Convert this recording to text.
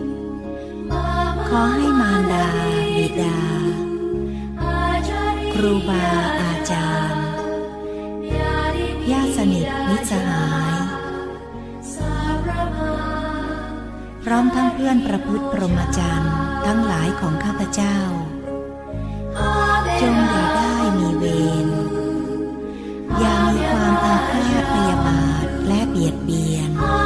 ข อให้มารดาบิดา ครูบาอาจารย์ญาติสนิทมิตรสหาย พร้อมทั้งเพื่อนประพฤติพรหมจรรย์ทั้งหลายของข้าพเจ้า จงอย่าได้มีเวรอย่ามีความอาฆาตพยาบาทและเบียดเบียนอา